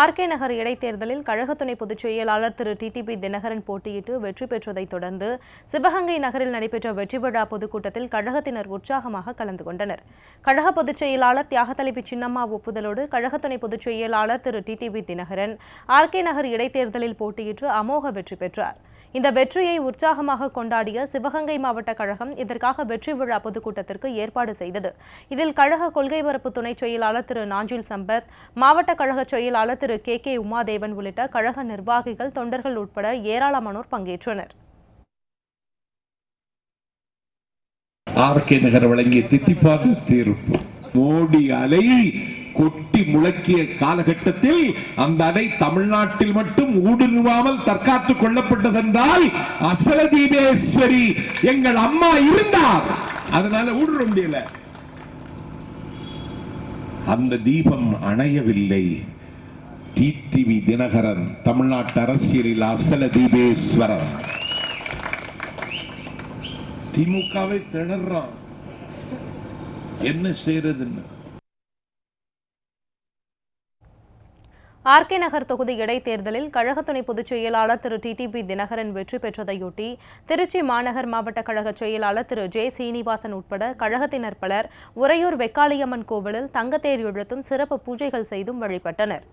RK Nagar இடைத்தேர்தலில் கழக துணை பொதுச் செயலாளர் திரு டிடிபி தினகரன் போட்டியிட்டு வெற்றி பெற்றதைத் தொடர்ந்து சிவகங்கை நகரில் நடைபெற்ற வெற்றி விழா பொதுக்கூட்டத்தில் கழகத்தினர் உற்சாகமாக கலந்து கொண்டனர். கழக பொதுச் செயலாளர் தியாகத்தலைவி சின்னம்மா ஒப்புதலோடு கழக துணை பொதுச் செயலாளர் திரு டிடிபி தினகரன் ஆர்கே நகர் இடைத்தேர்தலில் போட்டியிட்டு அமோக வெற்றி பெற்றார். இந்த வெற்றியை உற்சாகமாக கொண்டாடிய சிவகங்கை மாவட்ட கழகம் இதற்காக வெற்றி விழா பொதுக்கூட்டத்திற்கு ஏற்பாடு செய்தது. இதில் கழக கொள்கை பரப்பு துணைச் செயலாளர் திரு நாஞ்சில் சம்பத் மாவட்ட கழக செயலாளர் திரு கே. கே. உமாதேவன் உள்ளிட்ட கழக நிர்வாகிகள் தொண்டர்கள் உட்பட ஏராளமானோர் பங்கேற்றனர். ஆர்கே நகர் வழங்கிய தித்திப்பாக தீர்ப்பு. மோடி அலை கொட்டி முழக்கிய காலகட்டத்தில் அந்த அணை தமிழ்நாட்டில் மட்டும் ஊடுருவாமல் தற்காத்துக் கொள்ளப்பட்டதென்றால் அசல தீபேஸ்வரி எங்கள் அம்மா இருந்தார். அதனால ஊடுருவ முடியல. அந்த தீபம் அணையவில்லை. டிடிவி தினகரன் தமிழ்நாட்டு அரசியலில் அசல தீபேஸ்வரன் திமுகவை திணறான் என்ன செய்யறதுன்னு ஆர்கே நகர் தொகுதி இடைத்தேர்தலில் கழக துணை பொதுச் செயலாளர் திரு டிடிபி தினகரன் வெற்றி பெற்றதையொட்டி திருச்சி மாநகர் மாவட்ட கழக செயலாளர் திரு ஜே சீனிவாசன் உட்பட கழகத்தினர் பலர் உறையூர் வெக்காளியம்மன் கோவிலில் தங்கத்தேர் இழுத்தும் சிறப்பு பூஜைகள் செய்தும் வழிபட்டனர்.